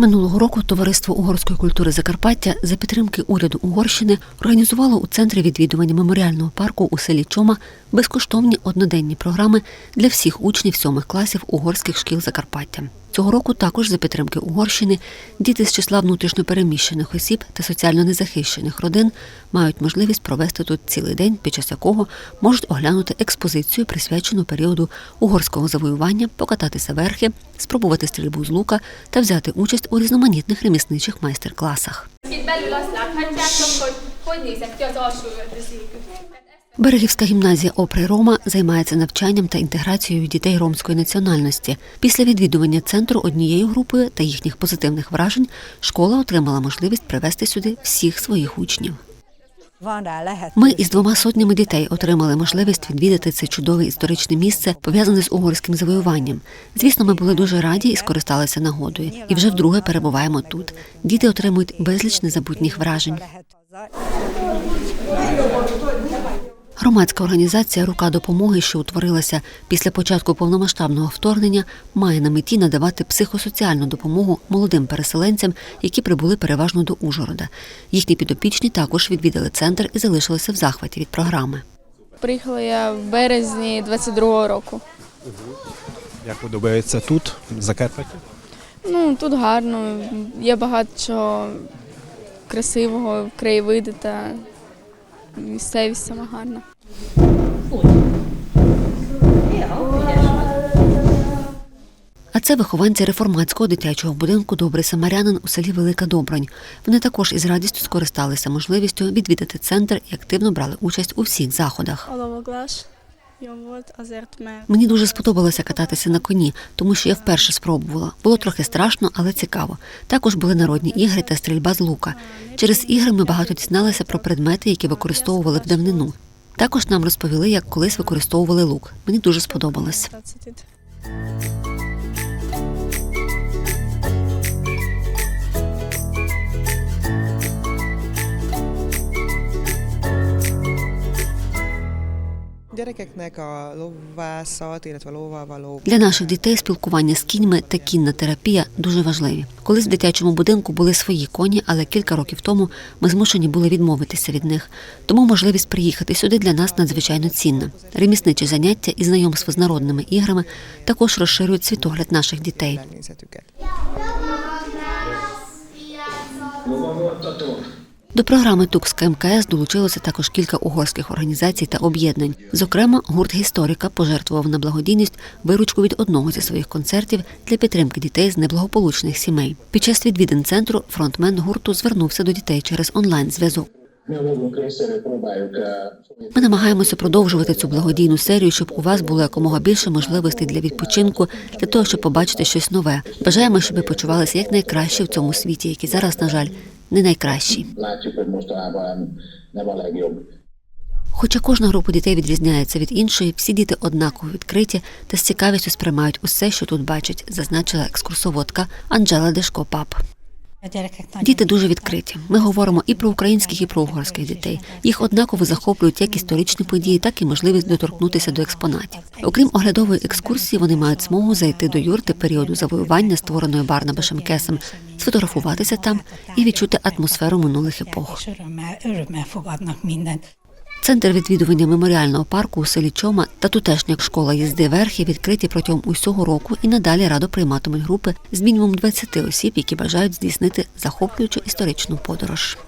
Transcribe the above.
Минулого року товариство угорської культури Закарпаття за підтримки уряду Угорщини організувало у центрі відвідування меморіального парку у селі Чома безкоштовні одноденні програми для всіх учнів сьомих класів угорських шкіл Закарпаття. Цього року також за підтримки Угорщини діти з числа внутрішньопереміщених осіб та соціально незахищених родин мають можливість провести тут цілий день, під час якого можуть оглянути експозицію, присвячену періоду угорського завоювання, покататися верхи, спробувати стрільбу з лука та взяти участь у різноманітних ремісничих майстер-класах. Берегівська гімназія Опри Рома займається навчанням та інтеграцією дітей ромської національності. Після відвідування центру однією групою та їхніх позитивних вражень школа отримала можливість привезти сюди всіх своїх учнів. Ми із двома сотнями дітей отримали можливість відвідати це чудове історичне місце, пов'язане з угорським завоюванням. Звісно, ми були дуже раді і скористалися нагодою. І вже вдруге перебуваємо тут. Діти отримують безліч незабутніх вражень. Громадська організація Рука допомоги, що утворилася після початку повномасштабного вторгнення, має на меті надавати психосоціальну допомогу молодим переселенцям, які прибули переважно до Ужгорода. Їхні підопічні також відвідали центр і залишилися в захваті від програми. Приїхала я в березні 22-го року. Як подобається тут, в Закарпатті? Ну, тут гарно, є багато чого красивого, краєвиди та місцевість сама гарна. А це вихованці реформатського дитячого будинку Добрий Самарянин у селі Велика Добронь. Вони також із радістю скористалися можливістю відвідати центр і активно брали участь у всіх заходах. Мені дуже сподобалося кататися на коні, тому що я вперше спробувала. Було трохи страшно, але цікаво. Також були народні ігри та стрільба з лука. Через ігри ми багато дізналися про предмети, які використовували в давнину. Також нам розповіли, як колись використовували лук. Мені дуже сподобалось. Gyerekeknek a lovászat, illetve lóval való Для наших дітей спілкування з кіньми та кінна терапія дуже важливі. Колись в дитячому будинку були свої коні, але кілька років тому ми змушені були відмовитися від них. Тому можливість приїхати сюди для нас надзвичайно цінна. Ремісничі заняття і знайомство з народними іграми також розширюють світогляд наших дітей. természetüket. До програми Тукська МКС долучилося також кілька угорських організацій та об'єднань. Зокрема, гурт Історика пожертвував на благодійність виручку від одного зі своїх концертів для підтримки дітей з неблагополучних сімей. Під час відвідин центру фронтмен гурту звернувся до дітей через próbáljuk eh, Ми намагаємося продовжувати цю благодійну серію, щоб у вас було якомога більше можливостей для відпочинку, для того, щоб побачити щось нове. Бажаємо, щоб ви почувалися якнайкраще в цьому світі, який зараз, на жаль, не legjobb. Хоча кожна група дітей відрізняється від іншої, всі діти однаково відкриті та з цікавістю сприймають усе, що тут бачать, зазначила екскурсоводка Анджела Дешко Пап. Діти дуже відкриті. Ми говоримо і про українських, і про угорських дітей. Їх однаково захоплюють як історичні події, так і можливість доторкнутися до експонатів. Окрім оглядової екскурсії, вони мають змогу зайти до юрти періоду завоювання, створеної Барнабашем Кесом, сфотографуватися там і відчути атмосферу минулих епох. Центр відвідування меморіального парку у селі Чома та тутешня школа їзди верхи відкриті протягом усього року і надалі радо прийматимуть групи з мінімум 20 осіб, які бажають здійснити захоплюючу історичну подорож.